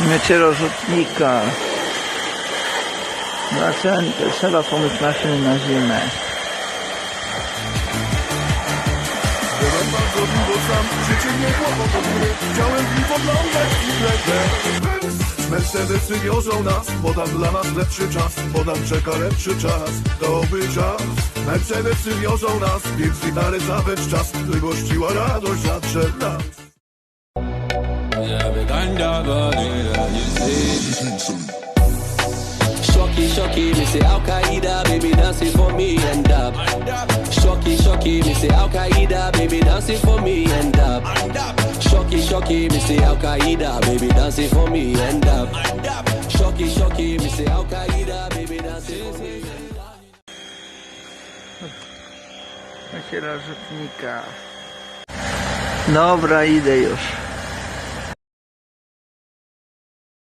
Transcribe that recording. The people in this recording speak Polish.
Mycie rozrzutnika. Zaczęte. Trzeba pomyć maszyny na zimę. Byłem bardzo długo sam, życie nie było podobne Chciałem w podglądać i glebę Mercedesy wiozą nas, bo tam dla nas lepszy czas Bo nam czeka lepszy czas, to by czas Mercedesy wiozą nas, więc gitarę zawesz czas By gościła radość nadszedł nas Shocky, shocky, me say Al Qaeda, baby dancing for me and up. Shocky, shocky, me say Al Qaeda, baby dancing for me and up. Shocky, shocky, me say Al Qaeda, baby dancing for me and up. Shocky, shocky, me say Al Qaeda, baby dancing for me. Mycie rozrzutnika. Dobra, idę już.